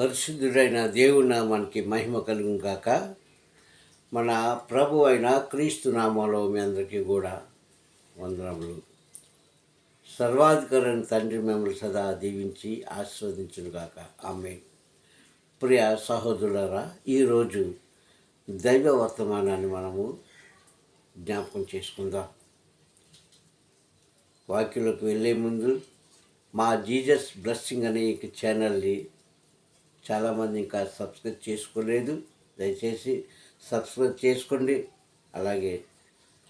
పరిశుద్ధుడైన దేవుని నామానికి మహిమ కలుగు కాక మన ప్రభు అయిన క్రీస్తు నామాలో మీ అందరికీ కూడా వందనములు. సర్వాధికారైన తండ్రి మిమ్మల్ని సదా దీవించి ఆస్వాదించును కాక ఆమె ప్రియ సహోదరులరా ఈరోజు దైవ వర్తమానాన్ని మనము జ్ఞాపకం చేసుకుందాం. వాక్యంలోకి వెళ్ళే ముందు మా జీజస్ బ్లెస్సింగ్ అనే ఛానల్ని చాలామంది ఇంకా సబ్స్క్రైబ్ చేసుకోలేదు. దయచేసి సబ్స్క్రైబ్ చేసుకోండి. అలాగే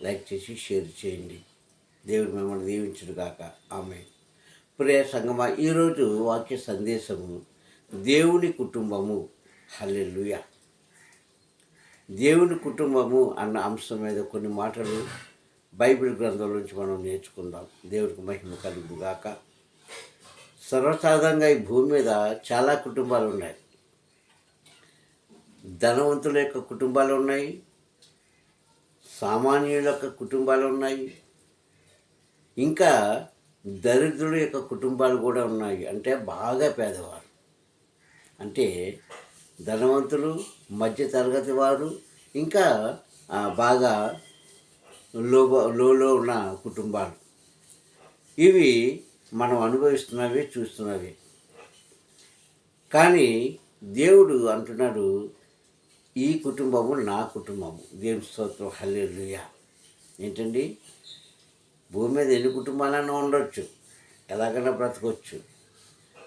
లైక్ చేసి షేర్ చేయండి. దేవుడు మిమ్మల్ని దీవించుడు కాక ఆమె ప్రియ సంగమ ఈరోజు వాక్య సందేశము దేవుని కుటుంబము. హల్లెలుయ. దేవుని కుటుంబము అన్న అంశం మీద కొన్ని మాటలు బైబిల్ గ్రంథం నుంచి మనం నేర్చుకుందాం. దేవుడికి మహిమ కలుగుగాక. సర్వసాధారణంగా ఈ భూమి మీద చాలా కుటుంబాలు ఉన్నాయి. ధనవంతుల యొక్క కుటుంబాలు ఉన్నాయి. సామాన్యుల యొక్క కుటుంబాలు ఉన్నాయి. ఇంకా దరిద్రుల యొక్క కుటుంబాలు కూడా ఉన్నాయి. అంటే బాగా పేదవారు. అంటే ధనవంతులు మధ్య తరగతి వారు ఇంకా బాగా లో లోలో ఉన్న కుటుంబాలు. ఇవి మనం అనుభవిస్తున్నవి చూస్తున్నవి. కానీ దేవుడు అంటున్నాడు ఈ కుటుంబము నా కుటుంబము. దేవుని స్తోత్రం హల్లెలుయ. ఏంటండి? భూమి మీద ఎన్ని కుటుంబాలన్నా ఉండొచ్చు ఎలాగైనా బ్రతకొచ్చు.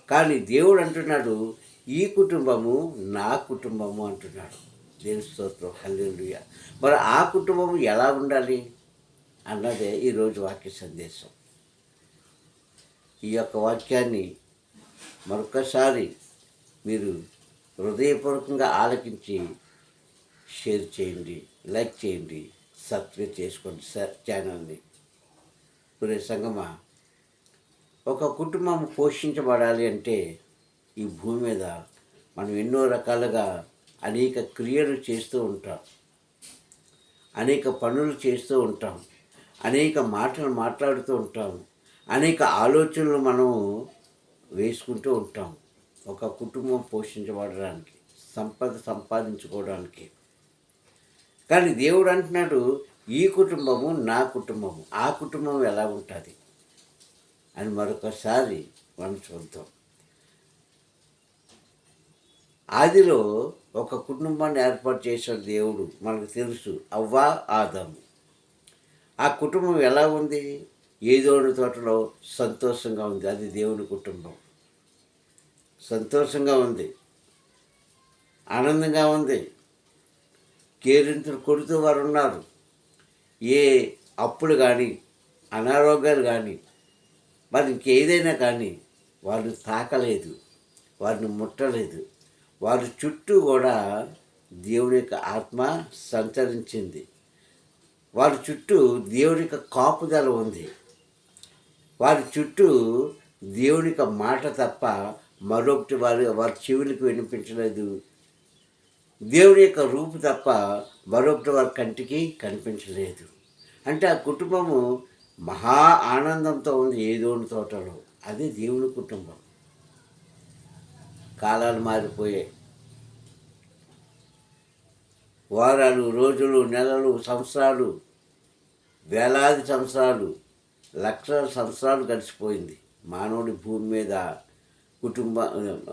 కానీ దేవుడు అంటున్నాడు ఈ కుటుంబము నా కుటుంబము అంటున్నాడు. దేవుని స్తోత్రం హల్లెలుయ. మరి ఆ కుటుంబము ఎలా ఉండాలి? అన్నదే ఈరోజు వాక్య సందేశం. ఈ యొక్క వాక్యాన్ని మరొకసారి మీరు హృదయపూర్వకంగా ఆలకించి షేర్ చేయండి లైక్ చేయండి సబ్స్క్రైబ్ చేసుకోండి సార్ ఛానల్ని. పురే సంగమా ఒక కుటుంబం పోషించబడాలి అంటే ఈ భూమి మీద మనం ఎన్నో రకాలుగా అనేక క్రియలు చేస్తూ ఉంటాం. అనేక పనులు చేస్తూ ఉంటాం. అనేక మాటలు మాట్లాడుతూ ఉంటాం. అనేక ఆలోచనలు మనం వేసుకుంటూ ఉంటాం. ఒక కుటుంబం పోషించబడడానికి సంపద సంపాదించుకోవడానికి. కానీ దేవుడు అంటున్నాడు ఈ కుటుంబము నా కుటుంబము ఆ కుటుంబం ఎలా ఉంటుంది? అని మరొకసారి మనం చూద్దాం. ఆదిలో ఒక కుటుంబాన్ని ఏర్పాటు చేశాడు దేవుడు మనకు తెలుసు అవ్వా ఆదాము. ఆ కుటుంబం ఎలా ఉంది? ఏదోని తోటలో సంతోషంగా ఉంది. అది దేవుని కుటుంబం. సంతోషంగా ఉంది. ఆనందంగా ఉంది. కేరింతలు కొడుతూ వారు ఉన్నారు ఏ అప్పులు కానీ అనారోగ్యాలు కానీ మరి ఇంకేదైనా కానీ వాళ్ళు తాకలేదు. వారిని ముట్టలేదు. వారి చుట్టూ కూడా దేవుని యొక్క ఆత్మ సంచరించింది. వారి చుట్టూ దేవుని యొక్క కాపుదల ఉంది. వారి చుట్టూ దేవుని యొక్క మాట తప్ప మరొకటి వారి వారి చెవులకు వినిపించలేదు. దేవుని యొక్క రూపు తప్ప మరొకటి వారి కంటికి కనిపించలేదు. అంటే ఆ కుటుంబము మహా ఆనందంతో ఉంది ఏదోని తోటలో. అది దేవుని కుటుంబం. కాలాలు మారిపోయాయి. వారాలు రోజులు నెలలు సంవత్సరాలు వేలాది సంవత్సరాలు లక్షల సంవత్సరాలు గడిచిపోయింది. మానవుడి భూమి మీద కుటుంబ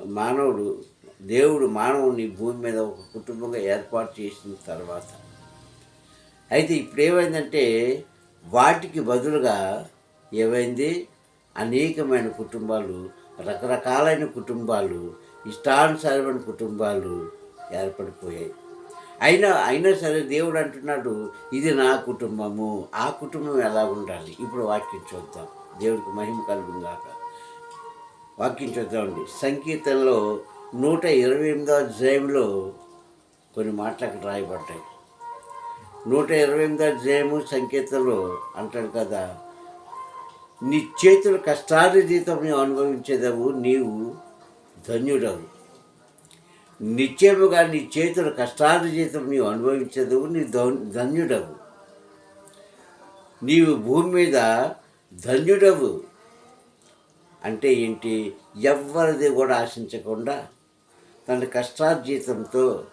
మానవుడు దేవుడు మానవుని భూమి మీద ఒక కుటుంబంగా ఏర్పాటు చేసిన తర్వాత అయితే ఇప్పుడు ఏమైందంటే వాటికి బదులుగా ఏమైంది? అనేకమైన కుటుంబాలు రకరకాలైన కుటుంబాలు ఇష్టానుసారమైన కుటుంబాలు ఏర్పడిపోయాయి. అయినా అయినా సరే దేవుడు అంటున్నాడు ఇది నా కుటుంబము ఆ కుటుంబం ఎలా ఉండాలి? ఇప్పుడు వాక్యం చూద్దాం. దేవుడికి మహిమ కలుగుగాక వాక్యం చూద్దామండి సంకీర్తనలో నూట ఇరవై ఎనిమిదో అధ్యాయంలో కొన్ని మాటలు అక్కడ రాయబడ్డాయి. నూట ఇరవై ఎనిమిదో అధ్యాయము సంకీర్తనలో అంటాడు కదా నీ చేతుల కష్టార్జితం నీవు అనుభవించేదవు నీవు ధన్యుడవు. నిత్యముగా నీ చేతుల కష్టార్జితం నీవు అనుభవించదు నీ ధన్యుడవు. నీవు భూమి మీద ధన్యుడవు. అంటే ఏంటి? ఎవ్వరిది కూడా ఆశించకుండా తన కష్టార్జితంతో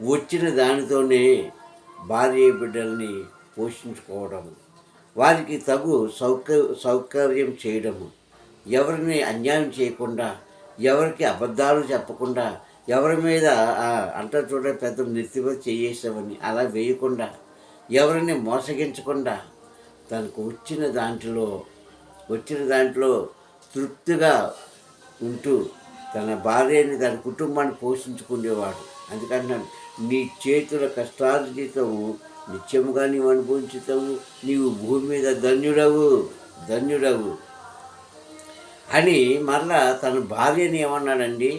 వచ్చిన దానితోనే భార్య బిడ్డల్ని పోషించుకోవడం వారికి తగు సౌక సౌకర్యం చేయడము ఎవరిని అన్యాయం చేయకుండా ఎవరికి అబద్ధాలు చెప్పకుండా ఎవరి మీద ఆ, అంటారు చూడ పెద్ద నెత్తిమ చేసేసామని అలా వేయకుండా ఎవరిని మోసగించకుండా తనకు వచ్చిన దాంట్లో వచ్చిన దాంట్లో తృప్తిగా ఉంటూ తన భార్యని తన కుటుంబాన్ని పోషించుకునేవాడు. అందుకంటున్నాను నీ చేతుల కష్టార్జితము నిత్యముగా నీవు అనుభవించుతావు నీవు భూమి మీద ధన్యుడవు ధన్యుడవు అని మరలా తన భార్యని ఏమన్నాడండి?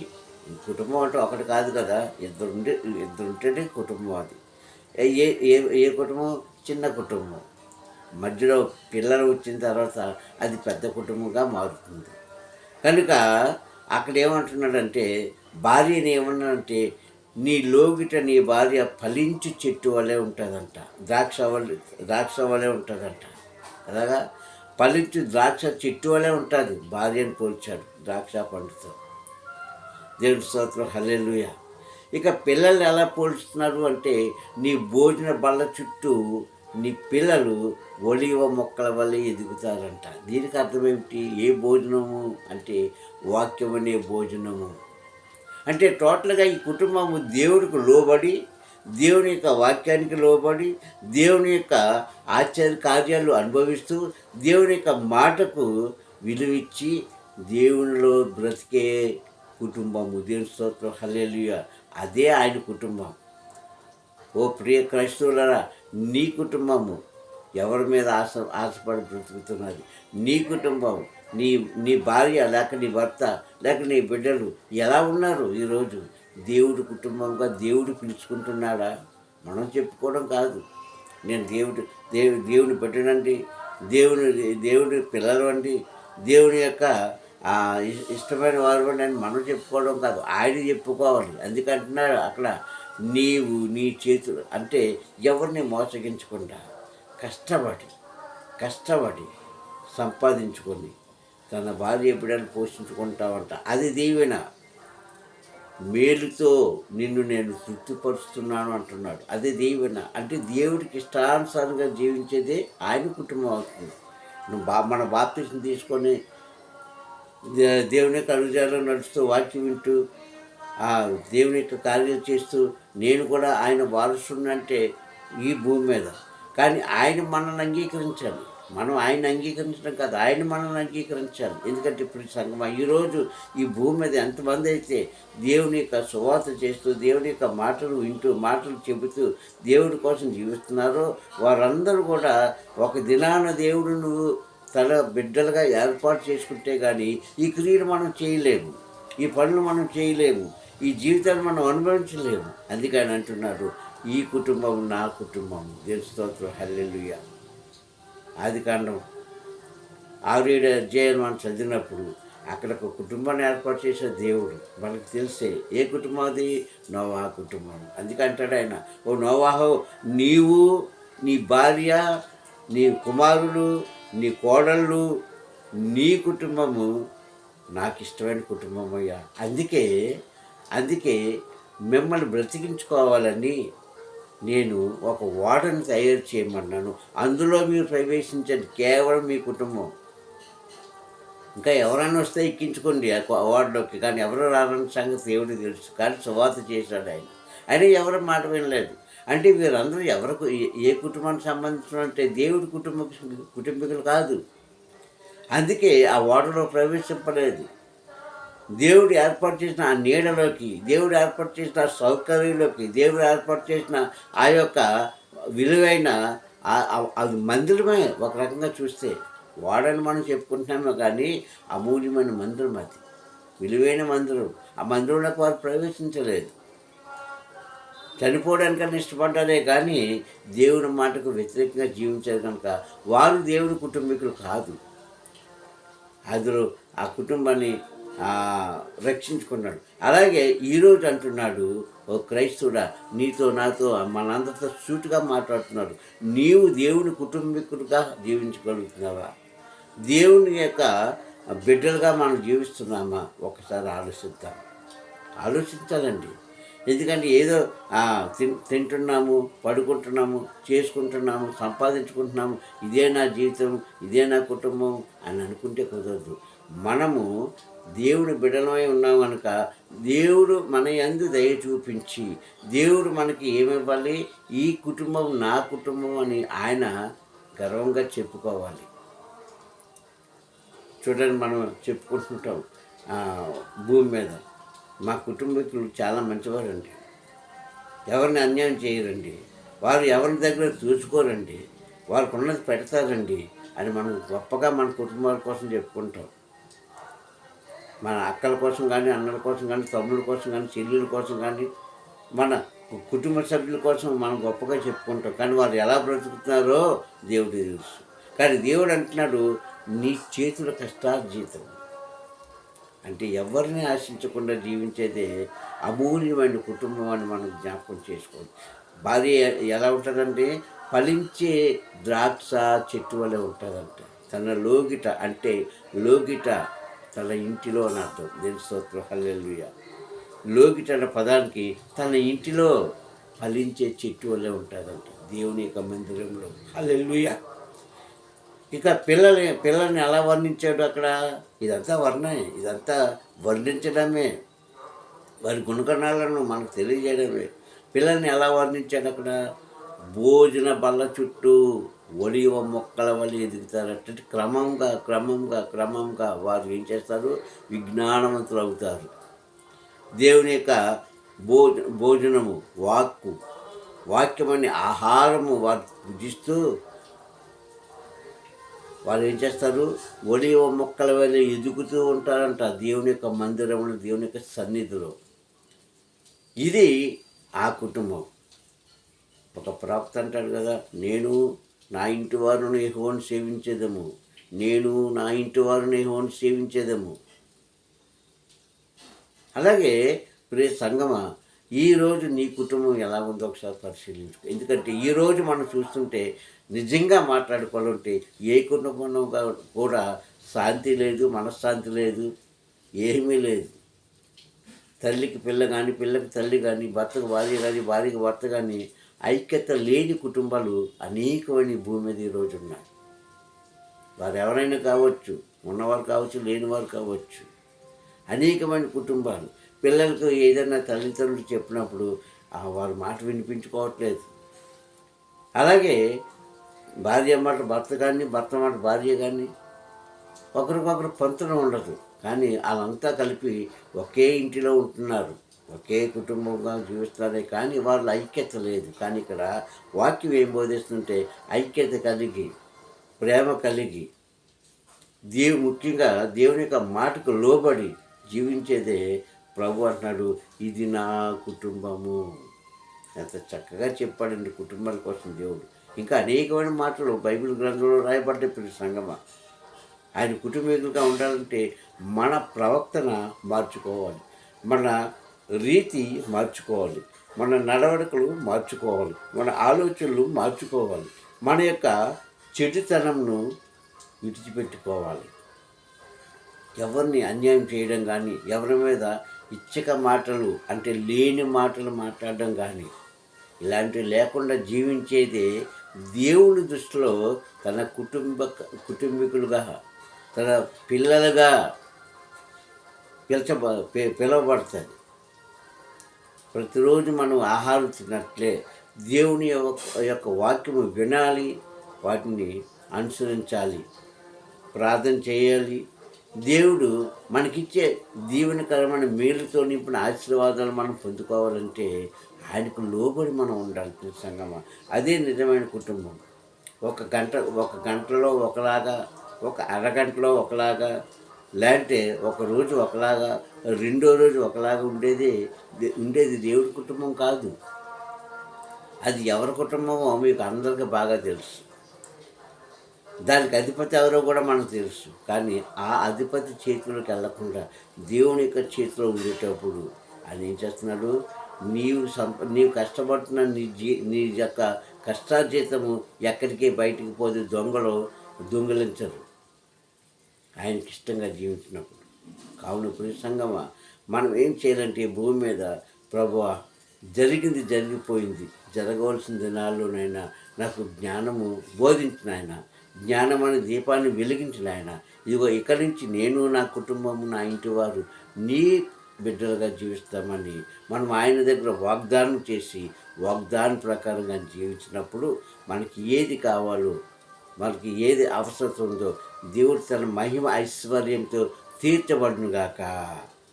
కుటుంబం అంటే ఒకటి కాదు కదా. ఇద్దరు ఉంటే ఇద్దరు ఉంటేనే కుటుంబం అది. ఏ- ఏ ఏ కుటుంబం? చిన్న కుటుంబం. మధ్యలో పిల్లలు వచ్చిన తర్వాత అది పెద్ద కుటుంబంగా మారుతుంది. కనుక అక్కడ ఏమంటున్నాడంటే భార్యని ఏమన్నాడంటే నీ లోగిట నీ భార్య ఫలించు చెట్టు వలె ఉంటుందంట. ద్రాక్ష వలె ద్రాక్ష వలె ఉంటుందంట. అలాగా? ఫలించి ద్రాక్ష చెట్టు వలె ఉంటుంది. భార్యను పోల్చాడు. ద్రాక్ష పండుతో దేవుని స్తోత్రం హల్లెలుయ. ఇక పిల్లల్ని ఎలా పోల్చుతున్నారు అంటే నీ భోజన బల్ల చుట్టూ నీ పిల్లలు ఒలివ మొక్కల వల్ల ఎదుగుతారంట. దీనికి అర్థం ఏమిటి ఏ భోజనము అంటే వాక్యం అనే భోజనము. అంటే టోటల్గా ఈ కుటుంబము దేవుడికి లోబడి దేవుని యొక్క వాక్యానికి లోబడి దేవుని యొక్క ఆశ్చర్య కార్యాలు అనుభవిస్తూ దేవుని యొక్క మాటకు విలువిచ్చి దేవునిలో బ్రతికే కుటుంబము ఉదయం స్తోత్రం హలేలుయ అదే ఆయన కుటుంబం. ఓ ప్రియ క్రైస్తవులరా నీ కుటుంబము ఎవరి మీద ఆశ ఆశపడి బ్రతుకుతున్నది? నీ కుటుంబం నీ నీ భార్య లేక నీ భర్త లేక నీ బిడ్డలు ఎలా ఉన్నారు ఈరోజు? దేవుడి కుటుంబంగా దేవుడు పిలుచుకుంటున్నాడా? మనం చెప్పుకోవడం కాదు. నేను దేవుడు దేవు దేవుని బిడ్డనండి. దేవుని దేవుడి పిల్లలు అండి. దేవుని యొక్క ఇష్టమైన వారు కూడా నేను మనం చెప్పుకోవడం కాదు ఆయన చెప్పుకోవాలి. అందుకంటున్నాడు అక్కడ నీవు నీ చేతులు అంటే ఎవరిని మోసగించకుండా కష్టపడి కష్టపడి సంపాదించుకొని తన భార్య బిడ్డను పోషించుకుంటామంట అది దీవెన. మేలుతో నిన్ను నేను తృప్తిపరుస్తున్నాను అంటున్నాడు. అది దీవెన. అంటే దేవుడికి ఇష్టానుసారంగా జీవించేదే ఆయన కుటుంబం అవుతుంది. నువ్వు బా మన బాప్తిని తీసుకొని దేవుని యొక్క అడుగుజాలో నడుస్తూ వాక్యం వింటూ ఆ దేవుని యొక్క కార్యాలు చేస్తూ నేను కూడా ఆయన వారసునంటే ఈ భూమి మీద. కానీ ఆయన మనల్ని అంగీకరించాలి. మనం ఆయన అంగీకరించడం కాదు ఆయన మనల్ని అంగీకరించాలి. ఎందుకంటే ఇప్పుడు సంగమ ఈరోజు ఈ భూమి మీద ఎంతమంది అయితే దేవుని యొక్క సువాత చేస్తూ దేవుని యొక్క మాటలు వింటూ మాటలు చెబుతూ దేవుడి కోసం జీవిస్తున్నారో వారందరూ కూడా ఒక దినాన దేవుడు నువ్వు తన బిడ్డలుగా ఏర్పాటు చేసుకుంటే కానీ ఈ క్రియలు మనం చేయలేము. ఈ పనులు మనం చేయలేము. ఈ జీవితాన్ని మనం అనుభవించలేము. అందుకని అంటున్నారు ఈ కుటుంబం నా కుటుంబం. దేవుని స్తోత్రం. ఆది కాండం ఆరేడు అధ్యాయం మనం చదివినప్పుడు అక్కడ ఒక కుటుంబాన్ని ఏర్పాటు చేసే దేవుడు మనకు తెలిసే ఏ కుటుంబం అది? నోవా కుటుంబం. అందుకంటాడు ఆయన ఓ నోవాహో నీవు నీ భార్య నీ కుమారుడు నీ కోడళ్ళు నీ కుటుంబము నాకు ఇష్టమైన కుటుంబం అయ్యా అందుకే అందుకే మిమ్మల్ని బ్రతికించుకోవాలని నేను ఒక ఓడను తయారు చేయమన్నాను. అందులో మీరు ప్రవేశించండి కేవలం మీ కుటుంబం. ఇంకా ఎవరైనా వస్తే ఎక్కించుకోండి ఆ కానీ ఎవరు రారని సంగతి దేవుడికి తెలుసు. కానీ సువాత చేశాడు ఆయన. ఆయన ఎవరు మాట వినలేదు. అంటే వీరందరూ ఎవరికి ఏ- ఏ కుటుంబానికి సంబంధించిన అంటే దేవుడి కుటుంబ కుటుంబీకులు కాదు. అందుకే ఆ ఓడలో ప్రవేశింపలేదు. దేవుడు ఏర్పాటు చేసిన ఆ నీడలోకి దేవుడు ఏర్పాటు చేసిన ఆ సౌకర్యంలోకి దేవుడు ఏర్పాటు చేసిన ఆ యొక్క విలువైన అది మందిరమే ఒక రకంగా చూస్తే వాడని మనం చెప్పుకుంటున్నామే కానీ అమూల్యమైన మందిరం అది. విలువైన మందిరం. ఆ మందిరంలోకి వారు ప్రవేశించలేదు. చనిపోవడానికన్నా ఇష్టపడ్డారే కానీ దేవుని మాటకు వ్యతిరేకంగా జీవించారు కనుక వారు దేవుని కుటుంబీకులు కాదు. అందులో ఆ కుటుంబాన్ని రక్షించుకున్నాడు. అలాగే ఈరోజు అంటున్నాడు ఓ క్రైస్తవుడా నీతో నాతో మనందరితో సూటుగా మాట్లాడుతున్నాడు. నీవు దేవుని కుటుంబీకుడుగా జీవించగలుగుతున్నావా? దేవుని యొక్క బిడ్డలుగా మనం జీవిస్తున్నామా? ఒకసారి ఆలోచిద్దాం. ఆలోచించాలండి. ఎందుకంటే ఏదో తిన్ తింటున్నాము పడుకుంటున్నాము చేసుకుంటున్నాము సంపాదించుకుంటున్నాము ఇదే నా జీవితం ఇదే నా కుటుంబం అని అనుకుంటే కుదరదు. మనము దేవుడు బిడలమై ఉన్నాం కనుక దేవుడు మన యందు దయ చూపించి దేవుడు మనకి ఏమివ్వాలి? ఈ కుటుంబం నా కుటుంబం అని ఆయన గర్వంగా చెప్పుకోవాలి. చూడండి మనం చెప్పుకుంటుంటాం భూమి మీద. మా కుటుంబీకులు చాలా మంచివారండి. ఎవరిని అన్యాయం చేయరండి. వారు ఎవరి దగ్గర చూసుకోరండి. వాళ్ళకు ఉన్నది పెడతారండి అని మనం గొప్పగా మన కుటుంబాల కోసం చెప్పుకుంటాం. మన అక్కల కోసం కానీ అన్నల కోసం కానీ తమ్ముళ్ళ కోసం కానీ చెల్లెల కోసం కానీ మన కుటుంబ సభ్యుల కోసం మనం గొప్పగా చెప్పుకుంటాం. కానీ వారు ఎలా బ్రతుకుతున్నారో దేవుడు తెలుసు. కానీ దేవుడు అంటున్నాడు నీ చేతుల కష్టార్జీతం. అంటే ఎవరిని ఆశించకుండా జీవించేదే అమూల్యమైన కుటుంబం అని మనం జ్ఞాపకం చేసుకోవాలి భార్య ఎలా ఉంటుందంటే ఫలించే ద్రాక్ష చెట్టు వలె ఉంటుందంట. తన లోగిట అంటే లోగిట తన ఇంటిలో అని అర్థం నేను స్తోత్రం లోగిట అన్న పదానికి తన ఇంటిలో ఫలించే చెట్టు వల్లే ఉంటుందంట దేవుని యొక్క మందిరంలో. హల్లెలూయా. ఇక పిల్లల్ని పిల్లల్ని ఎలా వర్ణించాడు అక్కడ? ఇదంతా వర్ణమే ఇదంతా వర్ణించడమే. వారి గుణగణాలను మనకు తెలియజేయడమే. పిల్లల్ని ఎలా వర్ణించాడు అక్కడ? భోజన బల్ల చుట్టూ ఒలివ మొక్కల వల్ల ఎదుగుతారట క్రమంగా క్రమంగా క్రమంగా వారు ఏం చేస్తారు? విజ్ఞానవంతులు అవుతారు. దేవుని యొక్క భోజ భోజనము వాక్కు వాక్యమని ఆహారము వారు పూజిస్తూ వాళ్ళు ఏం చేస్తారు? ఒలివ మొక్కల వల్ల ఎదుగుతూ ఉంటారంట దేవుని యొక్క మందిరంలో దేవుని యొక్క సన్నిధిలో. ఇది ఆ కుటుంబం. ఒక ప్రాప్త అంటాడు కదా నేను నా ఇంటి వారును యెహోవాను సేవించేదము. నేను నా ఇంటి వారును యెహోవాను సేవించేదము. అలాగే ప్రియ సంగమ ఈరోజు నీ కుటుంబం ఎలా ఉందో ఒకసారి పరిశీలించుకో. ఎందుకంటే ఈరోజు మనం చూస్తుంటే నిజంగా మాట్లాడుకోవాలంటే ఏ కుటుంబంలో కూడా శాంతి లేదు మనశ్శాంతి లేదు ఏమీ లేదు. తల్లికి పిల్ల కానీ పిల్లకి తల్లి కానీ భర్తకు భార్య కానీ భార్యకి భర్త కానీ ఐక్యత లేని కుటుంబాలు అనేకమైన భూమి మీద ఈరోజు ఉన్నాయి. వారు ఎవరైనా కావచ్చు ఉన్నవారు కావచ్చు లేనివారు కావచ్చు. అనేకమైన కుటుంబాలు. పిల్లలకు ఏదైనా తల్లిదండ్రులు చెప్పినప్పుడు వారి మాట వినిపించుకోవట్లేదు. అలాగే భార్య మాట భర్త కానీ భర్త మాట భార్య కానీ ఒకరికొకరు పంతనం ఉండదు. కానీ వాళ్ళంతా కలిపి ఒకే ఇంటిలో ఉంటున్నారు. ఒకే కుటుంబంగా జీవిస్తారే కానీ వాళ్ళ ఐక్యత లేదు. కానీ ఇక్కడ వాక్యం ఏం బోధిస్తుంటే ఐక్యత కలిగి ప్రేమ కలిగి దేవు ముఖ్యంగా దేవుని యొక్క మాటకు లోబడి జీవించేదే ప్రభు అంటున్నాడు. ఇది నా కుటుంబము. ఎంత చక్కగా చెప్పాడండి కుటుంబాల కోసం దేవుడు. ఇంకా అనేకమైన మాటలు బైబిల్ గ్రంథంలో రాయబడ్డ ప్రతి సంగమ. ఆయన కుటుంబీకులుగా ఉండాలంటే మన ప్రవర్తన మార్చుకోవాలి. మన రీతి మార్చుకోవాలి. మన నడవడికలు మార్చుకోవాలి. మన ఆలోచనలు మార్చుకోవాలి. మన యొక్క చెడుతనంను విడిచిపెట్టుకోవాలి. ఎవరిని అన్యాయం చేయడం కానీ ఎవరి మీద ఇచ్చక మాటలు అంటే లేని మాటలు మాట్లాడడం కానీ ఇలాంటివి లేకుండా జీవించేదే దేవుడి దృష్టిలో తన కుటుంబ కుటుంబీకులుగా తన పిల్లలుగా పిలచ పి- పిలువబడుతుంది ప్రతిరోజు మనం ఆహారం తిన్నట్లే దేవుని యొక్క యొక్క వాక్యము వినాలి వాటిని అనుసరించాలి ప్రార్థన చేయాలి. దేవుడు మనకిచ్చే దీవెనకరమైన మేలుతో నింపిన ఆశీర్వాదాలు మనం పొందుకోవాలంటే ఆయనకు లోబడి మనం ఉండాలి తెలుసంగమ్మ అదే నిజమైన కుటుంబం. ఒక గంట ఒక గంటలో ఒకలాగా ఒక అరగంటలో ఒకలాగా లేదంటే ఒక రోజు ఒకలాగా రెండో రోజు ఒకలాగా ఉండేది ఉండేది దేవుడి కుటుంబం కాదు. అది ఎవరి కుటుంబమో మీకు అందరికీ బాగా తెలుసు. దానికి అధిపతి ఎవరో కూడా మనకు తెలుసు. కానీ ఆ అధిపతి చేతిలోకి వెళ్ళకుండా దేవుని యొక్క చేతిలో ఉండేటప్పుడు ఆయన ఏం చేస్తున్నాడు? నీవు సంప నీవు కష్టపడుతున్న నీ జీ నీ యొక్క కష్టార్జితము ఎక్కడికి బయటికి పోతే దొంగలు దొంగలించరు. ఆయనకి ఇష్టంగా జీవించినప్పుడు. కావున పురుష సంగమ మనం ఏం చేయాలంటే భూమి మీద ప్రభువా జరిగింది జరిగిపోయింది. జరగవలసిన దినాల్లోనైనా నాకు జ్ఞానము బోధించిన ఆయన జ్ఞానం అనే దీపాన్ని వెలిగించిన ఆయన. ఇదిగో ఇక్కడి నుంచి నేను నా కుటుంబము నా ఇంటి వారు నీ బిడ్డలుగా జీవిస్తామని మనం ఆయన దగ్గర వాగ్దానం చేసి వాగ్దానం ప్రకారంగా జీవించినప్పుడు మనకి ఏది కావాలో మనకి ఏది అవసరం ఉందో దేవుడు తన మహిమ ఐశ్వర్యంతో తీర్చబడును గాక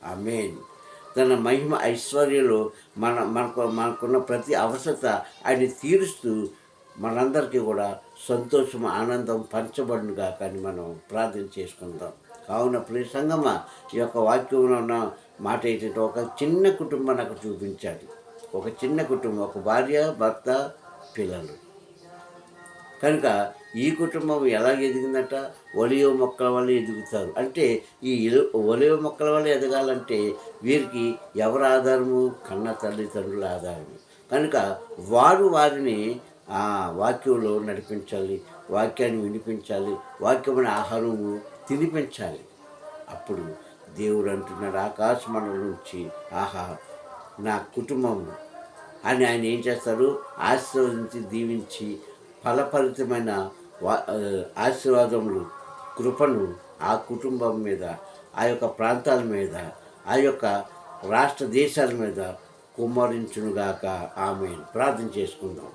ఆమేన్. తన మహిమ ఐశ్వర్యంలో మన మనకు మనకున్న ప్రతి అవసరత ఆయన తీరుస్తూ మనందరికీ కూడా సంతోషం ఆనందం పంచబడునుగాక అని మనం ప్రార్థన చేసుకుందాం. కావున ప్రియ సంగమ ఈ యొక్క వాక్యంలో ఉన్న మాట ఏంటంటే ఒక చిన్న కుటుంబం నాకు చూపించాడు. ఒక చిన్న కుటుంబం ఒక భార్య భర్త పిల్లలు. కనుక ఈ కుటుంబం ఎలా ఎదిగిందట? ఒలియో మొక్కల వల్ల ఎదుగుతారు. అంటే ఈ ఒలియో మొక్కల వల్ల ఎదగాలంటే వీరికి ఎవరి ఆధారము? కన్న తల్లిదండ్రుల ఆధారము. కనుక వారు వారిని ఆ వాక్యంలో నడిపించాలి వాక్యాన్ని వినిపించాలి వాక్యమైన ఆహారము తినిపించాలి. అప్పుడు దేవుడు అంటున్నాడు ఆకాశమండల నుంచి ఆహా నా కుటుంబం అని ఆయన ఏం చేస్తారు? ఆశీర్వదించి దీవించి ఫలపరితమైన వా ఆశీర్వాదములు కృపను ఆ కుటుంబం మీద ఆ యొక్క ప్రాంతాల మీద ఆ యొక్క రాష్ట్ర దేశాల మీద కుమ్మరించునుగాక. ఆమె ప్రార్థన చేసుకుందాం.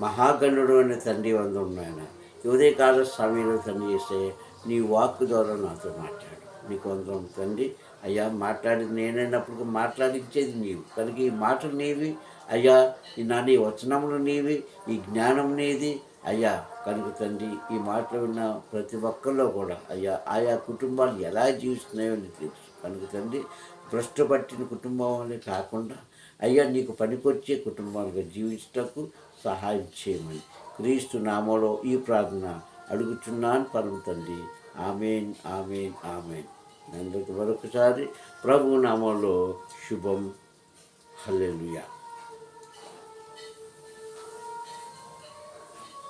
మహాగణుడు అనే తండ్రి వందం నాయన ఉదయకాల సమయంలో తండ్రి చేస్తే నీ వాక్ ద్వారా నాతో మాట్లాడు. మీకు వందనం తండ్రి. అయ్యా మాట్లాడి నేనైనప్పుడు మాట్లాడించేది నీవు. కనుక ఈ మాటలు నీవి. అయ్యా ఈ నా నీ వచనములు నీవి. ఈ జ్ఞానం నీది. అయ్యా కనుక తండ్రి ఈ మాటలు విన్న ప్రతి ఒక్కరిలో కూడా అయ్యా ఆయా కుటుంబాలు ఎలా జీవిస్తున్నాయో నీకు తెలుసు. కనుక తండ్రి భ్రష్టు పట్టిన కుటుంబం వల్లే కాకుండా అయ్యా నీకు పనికొచ్చే కుటుంబాలుగా జీవించటకు సహాయం చేయమని క్రీస్తు నామలో ఈ ప్రార్థన అడుగుచున్నాను పరమ తండ్రి. Amen amen amen. అందుకు మరొకసారి ప్రభు నామంలో శుభం. హల్లెలుయా.